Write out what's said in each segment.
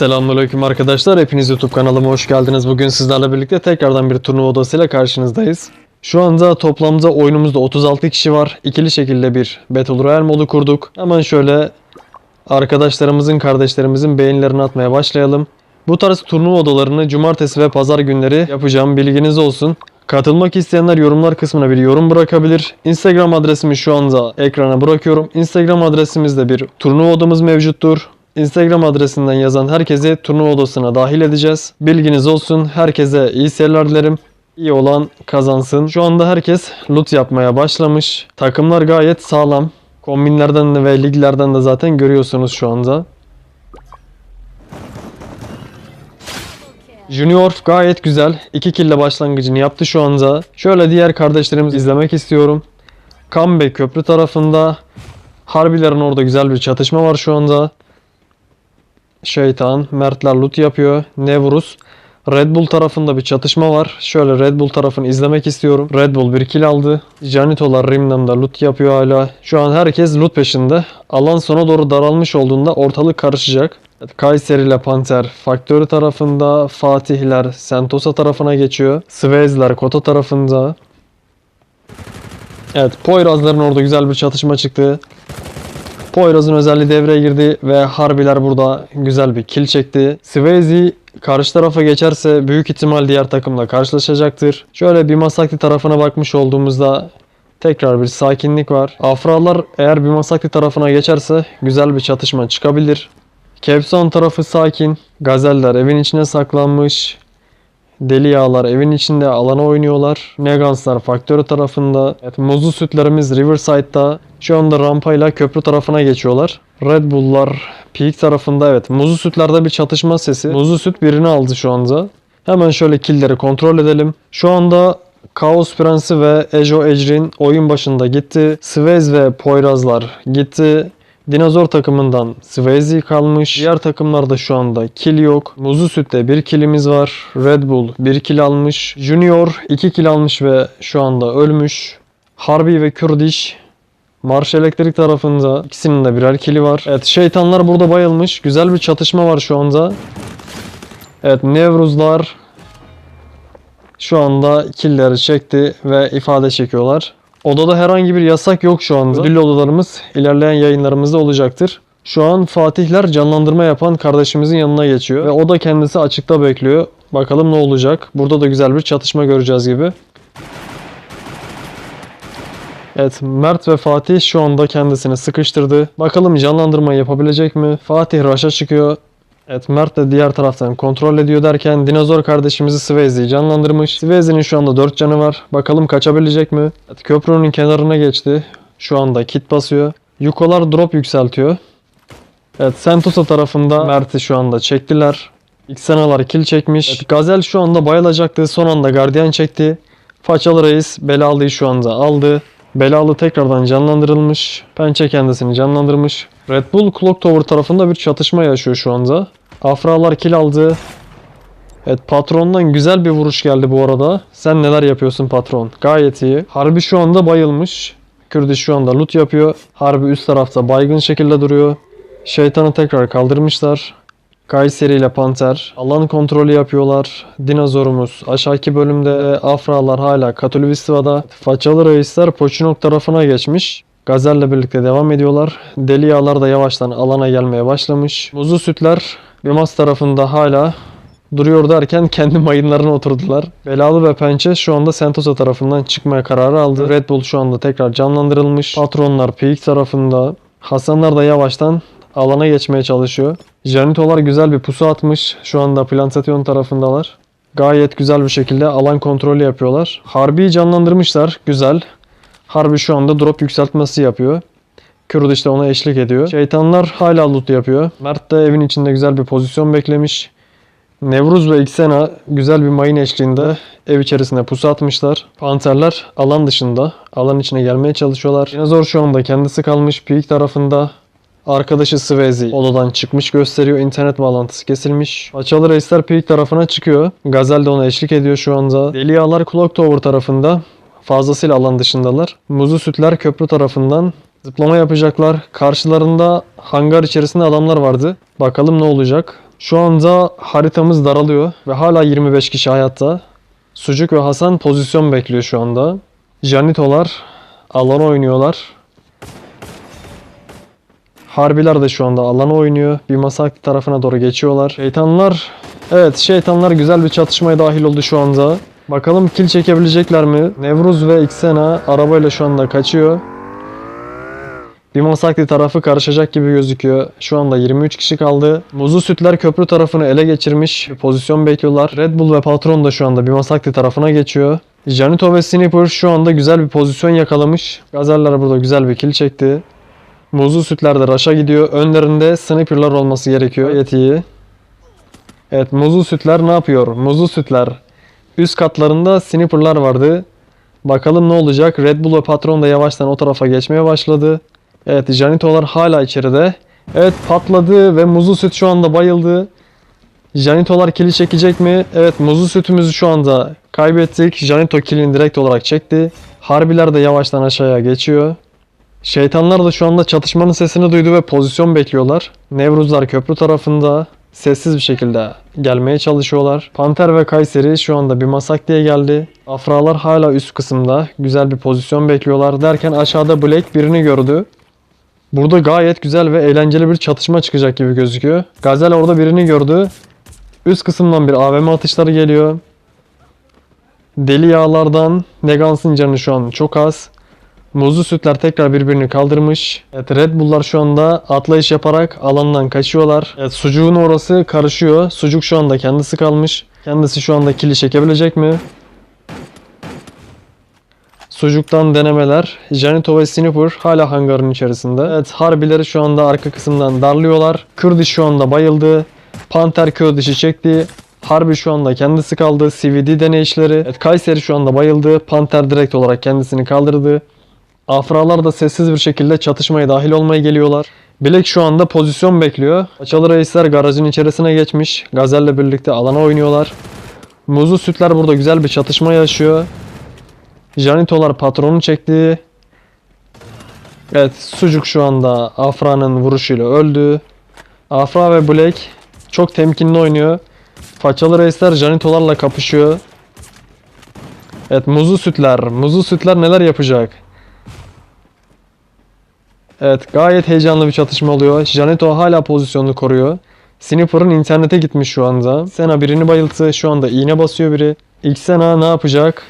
Selamünaleyküm arkadaşlar. Hepiniz YouTube kanalıma hoş geldiniz. Bugün sizlerle birlikte tekrardan bir turnuva odasıyla karşınızdayız. Şu anda toplamda oyunumuzda 36 kişi var. İkili şekilde bir Battle Royale modu kurduk. Hemen şöyle arkadaşlarımızın, kardeşlerimizin beğenilerini atmaya başlayalım. Bu tarz turnuva odalarını cumartesi ve pazar günleri yapacağım. Bilginiz olsun. Katılmak isteyenler yorumlar kısmına bir yorum bırakabilir. Instagram adresimi şu anda ekrana bırakıyorum. Instagram adresimizde bir turnuva odamız mevcuttur. Instagram adresinden yazan herkesi turnuva odasına dahil edeceğiz. Bilginiz olsun. Herkese iyi seyirler dilerim. İyi olan kazansın. Şu anda herkes loot yapmaya başlamış. Takımlar gayet sağlam. Kombinlerden de ve liglerden de zaten görüyorsunuz şu anda. Junior gayet güzel. 2 kill ile başlangıcını yaptı şu anda. Şöyle diğer kardeşlerimizi izlemek istiyorum. Kambe köprü tarafında. Harbilerin orada güzel bir çatışma var şu anda. Şeytan, Mertler loot yapıyor. Nevruz. Red Bull tarafında bir çatışma var. Şöyle Red Bull tarafını izlemek istiyorum. Red Bull bir kill aldı. Janitolar Rimnam'da loot yapıyor hala. Şu an herkes loot peşinde. Alan sona doğru daralmış olduğunda ortalık karışacak. Kayseri ile Panter Faktörü tarafında. Fatihler Sentosa tarafına geçiyor. Svezler Kota tarafında. Evet Poyrazların orada güzel bir çatışma çıktı. Poyraz'ın özelliği devreye girdi ve Harbiler burada güzel bir kill çekti. Svezi karşı tarafa geçerse büyük ihtimal diğer takımla karşılaşacaktır. Şöyle bir Masakli tarafına bakmış olduğumuzda tekrar bir sakinlik var. Afralar eğer bir Masakli tarafına geçerse güzel bir çatışma çıkabilir. Kepson tarafı sakin. Gazeller evin içine saklanmış. Deli yağlar evin içinde alana oynuyorlar. Neganslar faktörü tarafında. Evet, muzlu sütlerimiz Riverside'da. Şu anda rampayla köprü tarafına geçiyorlar. Red Bull'lar Peak tarafında evet. Muzlu sütlerde bir çatışma sesi. Muzlu süt birini aldı şu anda. Hemen şöyle killleri kontrol edelim. Şu anda Kaos Prensi ve Ejo Ecrin oyun başında gitti. Svez ve Poyrazlar gitti. Dinozor takımından Svezi kalmış. Diğer takımlarda şu anda kill yok. Muzlu Süt'te bir killimiz var. Red Bull bir kill almış. Junior 2 kill almış ve şu anda ölmüş. Harbi ve Kürdiş Marş Elektrik tarafında ikisinin de birer kili var. Evet şeytanlar burada bayılmış. Güzel bir çatışma var şu anda. Evet Nevruzlar şu anda killeri çekti ve ifade çekiyorlar. Odada herhangi bir yasak yok şu anda. Ödüllü odalarımız ilerleyen yayınlarımızda olacaktır. Şu an Fatihler canlandırma yapan kardeşimizin yanına geçiyor. Ve o da kendisi açıkta bekliyor. Bakalım ne olacak. Burada da güzel bir çatışma göreceğiz gibi. Evet Mert ve Fatih şu anda kendisini sıkıştırdı. Bakalım canlandırma yapabilecek mi? Fatih raşa çıkıyor. Evet Mert de diğer taraftan kontrol ediyor derken dinozor kardeşimizi Svezi'yi canlandırmış. Svezi'nin şu anda 4 canı var. Bakalım kaçabilecek mi? Evet, köprünün kenarına geçti. Şu anda kit basıyor. Yukolar drop yükseltiyor. Evet Sentosa tarafında Mert'i şu anda çektiler. Xenalar kill çekmiş. Evet, Gazel şu anda bayılacaktı. Son anda gardiyan çekti. Façalı reis belalıyı şu anda aldı. Belalı tekrardan canlandırılmış. Pençe kendisini canlandırmış. Red Bull Clock Tower tarafında bir çatışma yaşıyor şu anda. Afralar kill aldı. Evet patrondan güzel bir vuruş geldi bu arada. Sen neler yapıyorsun patron? Gayet iyi. Harbi şu anda bayılmış. Kürdi şu anda loot yapıyor. Harbi üst tarafta baygın şekilde duruyor. Şeytanı tekrar kaldırmışlar. Kayseri ile Panter alan kontrolü yapıyorlar. Dinozorumuz aşağıki bölümde Afralar hala Katolikvistva'da. Façalı reisler Poçinok tarafına geçmiş. Gazel'le birlikte devam ediyorlar. Deli yağlar da yavaştan alana gelmeye başlamış. Muzlu sütler Bimas tarafında hala duruyor derken kendi mayınlarına oturdular. Belalı ve Pençe şu anda Sentosa tarafından çıkmaya kararı aldı. Red Bull şu anda tekrar canlandırılmış. Patronlar Peak tarafında. Hasanlar da yavaştan alana geçmeye çalışıyor. Janitolar güzel bir pusu atmış. Şu anda Plantation tarafındalar. Gayet güzel bir şekilde alan kontrolü yapıyorlar. Harbi'yi canlandırmışlar. Güzel. Harbi şu anda drop yükseltmesi yapıyor. Kürd işte ona eşlik ediyor. Şeytanlar hala loot yapıyor. Mert de evin içinde güzel bir pozisyon beklemiş. Nevruz ve Xena güzel bir mayın eşliğinde ev içerisinde pusu atmışlar. Panterler alan dışında. Alan içine gelmeye çalışıyorlar. Dinozor şu anda kendisi kalmış. Peak tarafında. Arkadaşı Svezi odadan çıkmış gösteriyor. İnternet bağlantısı kesilmiş. Açalı reisler Peak tarafına çıkıyor. Gazel de ona eşlik ediyor şu anda. Deli Yağlar Clock Tower tarafında. Fazlasıyla alan dışındalar. Muzlu Sütler köprü tarafından zıplama yapacaklar. Karşılarında hangar içerisinde adamlar vardı. Bakalım ne olacak. Şu anda haritamız daralıyor ve hala 25 kişi hayatta. Sucuk ve Hasan pozisyon bekliyor şu anda. Janitolar alana oynuyorlar. Harbiler de şu anda alana oynuyor. Bir masak tarafına doğru geçiyorlar. Şeytanlar, evet şeytanlar güzel bir çatışmaya dahil oldu şu anda. Bakalım kill çekebilecekler mi? Nevruz ve Xena arabayla şu anda kaçıyor. Bir Masakli tarafı karışacak gibi gözüküyor. Şu anda 23 kişi kaldı. Muzlu Sütler köprü tarafını ele geçirmiş. Pozisyon bekliyorlar. Red Bull ve Patron da şu anda bir Masakli tarafına geçiyor. Janito ve Sniper şu anda güzel bir pozisyon yakalamış. Gazeller burada güzel bir kill çekti. Muzlu Sütler de Raş'a gidiyor. Önlerinde Sniper'lar olması gerekiyor. Gayet iyi. Evet Muzlu Sütler ne yapıyor? Muzlu Sütler. Üst katlarında Sniper'lar vardı. Bakalım ne olacak? Red Bull ve Patron da yavaştan o tarafa geçmeye başladı. Evet Janitolar hala içeride. Evet patladı ve muzlu süt şu anda bayıldı. Janitolar kili çekecek mi? Evet muzlu sütümüzü şu anda kaybettik. Janito kilini direkt olarak çekti. Harbiler de yavaştan aşağıya geçiyor. Şeytanlar da şu anda çatışmanın sesini duydu ve pozisyon bekliyorlar. Nevruzlar köprü tarafında sessiz bir şekilde gelmeye çalışıyorlar. Panter ve Kayseri şu anda bir masak diye geldi. Afralar hala üst kısımda güzel bir pozisyon bekliyorlar derken aşağıda Black birini gördü. Burada gayet güzel ve eğlenceli bir çatışma çıkacak gibi gözüküyor. Gazel orada birini gördü. Üst kısımdan bir AVM atışları geliyor. Deli yağlardan Negans'ın canı şu an çok az. Muzlu sütler tekrar birbirini kaldırmış. Evet Red Bull'lar şu anda atlayış yaparak alandan kaçıyorlar. Evet sucuğun orası karışıyor. Sucuk şu anda kendisi kalmış. Kendisi şu anda kili çekebilecek mi? Sucuktan denemeler. Janito ve Sniper hala hangarın içerisinde. Evet harbileri şu anda arka kısımdan darlıyorlar. Kürdiş şu anda bayıldı. Panter Kürdiş'i çekti. Harbi şu anda kendisi kaldı. CVD deneyişleri. Evet Kayseri şu anda bayıldı. Panter direkt olarak kendisini kaldırdı. Afralar da sessiz bir şekilde çatışmaya dahil olmaya geliyorlar. Bilek şu anda pozisyon bekliyor. Açalı reisler garajın içerisine geçmiş. Gazel'le birlikte alana oynuyorlar. Muzlu sütler burada güzel bir çatışma yaşıyor. Janitolar patronu çekti. Evet sucuk şu anda Afra'nın vuruşuyla öldü. Afra ve Black çok temkinli oynuyor. Façalı reisler Janitolarla kapışıyor. Evet muzlu sütler. Muzlu sütler neler yapacak? Evet gayet heyecanlı bir çatışma oluyor. Janito hala pozisyonunu koruyor. Sniper'ın internete gitmiş şu anda. Sena birini bayılttı. Şu anda iğne basıyor biri. Xena ne yapacak?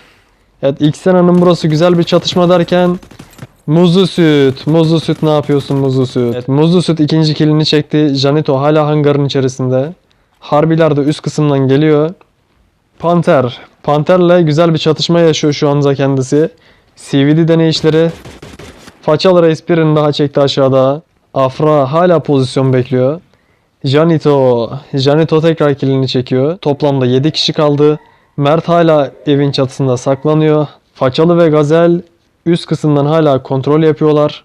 Evet Xena'nın burası güzel bir çatışma derken Muzlu süt. Muzlu süt ne yapıyorsun muzlu süt? Evet muzlu süt ikinci kilini çekti. Janito hala hangarın içerisinde. Harbiler de üst kısımdan geliyor. Panter. Panter'le güzel bir çatışma yaşıyor şu anda kendisi. CVD deneyişleri. Façalı Reis birini daha çekti aşağıda. Afra hala pozisyon bekliyor. Janito. Janito tekrar kilini çekiyor. Toplamda 7 kişi kaldı. Mert hala evin çatısında saklanıyor. Façalı ve Gazel üst kısımdan hala kontrol yapıyorlar.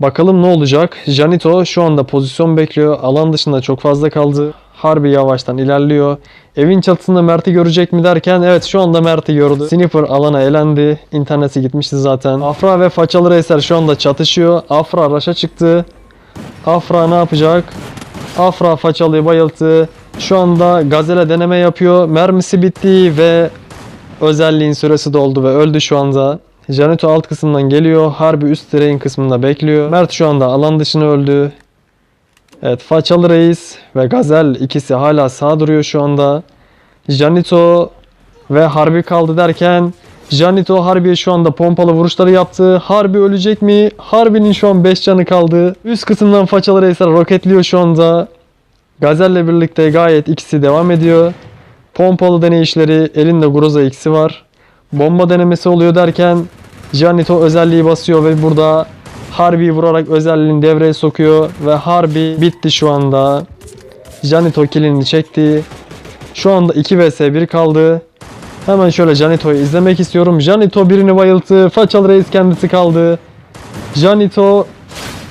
Bakalım ne olacak? Janito şu anda pozisyon bekliyor. Alan dışında çok fazla kaldı. Harbi yavaştan ilerliyor. Evin çatısında Mert'i görecek mi derken evet şu anda Mert'i gördü. Sniper alana elendi. İnterneti gitmişti zaten. Afra ve Façalı Reisler şu anda çatışıyor. Afra raşa çıktı. Afra ne yapacak? Afra Façalı'yı bayılttı. Şu anda Gazele deneme yapıyor. Mermisi bitti ve özelliğin süresi doldu ve öldü şu anda. Janito alt kısımdan geliyor. Harbi üst direğin kısmında bekliyor. Mert şu anda alan dışına öldü. Evet Façalı Reis ve Gazel ikisi hala sağ duruyor şu anda. Janito ve Harbi kaldı derken Janito Harbi'ye şu anda pompalı vuruşları yaptı. Harbi ölecek mi? Harbi'nin şu an 5 canı kaldı. Üst kısımdan Façalı Reisler roketliyor şu anda. Gazel'le birlikte gayet ikisi devam ediyor. Pompalı deneyişleri elinde Groza X'i var. Bomba denemesi oluyor derken Janito özelliği basıyor ve burada Harbi'yi vurarak özelliğini devreye sokuyor ve Harbi bitti şu anda. Janito kilini çekti. Şu anda 2 vs 1 kaldı. Hemen şöyle Janito'yu izlemek istiyorum. Janito birini bayılttı. Façalı Reis kendisi kaldı. Janito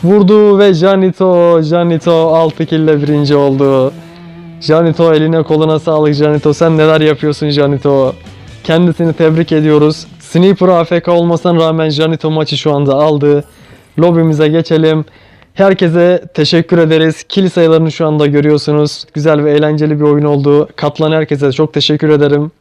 vurdu ve Janito, Janito 6 kill ile birinci oldu. Janito eline koluna sağlık Janito. Sen neler yapıyorsun Janito? Kendisini tebrik ediyoruz. Sniper AFK olmasına rağmen Janito maçı şu anda aldı. Lobimize geçelim. Herkese teşekkür ederiz. Kill sayılarını şu anda görüyorsunuz. Güzel ve eğlenceli bir oyun oldu. Katılan herkese çok teşekkür ederim.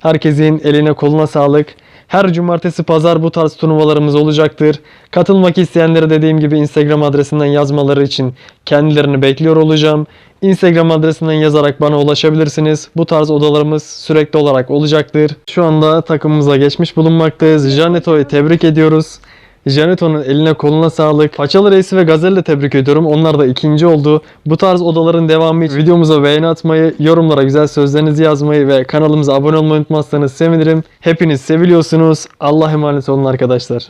Herkesin eline koluna sağlık. Her cumartesi pazar bu tarz turnuvalarımız olacaktır. Katılmak isteyenlere dediğim gibi Instagram adresinden yazmaları için kendilerini bekliyor olacağım. Instagram adresinden yazarak bana ulaşabilirsiniz. Bu tarz odalarımız sürekli olarak olacaktır. Şu anda takımımıza geçmiş bulunmaktayız. Janeto'yu tebrik ediyoruz. Janeto'nun eline koluna sağlık. Paçalı Reis'i ve Gazel'i tebrik ediyorum. Onlar da ikinci oldu. Bu tarz odaların devamı için videomuza beğeni atmayı, yorumlara güzel sözlerinizi yazmayı ve kanalımıza abone olmayı unutmazsanız sevinirim. Hepiniz seviliyorsunuz. Allah emanet olun arkadaşlar.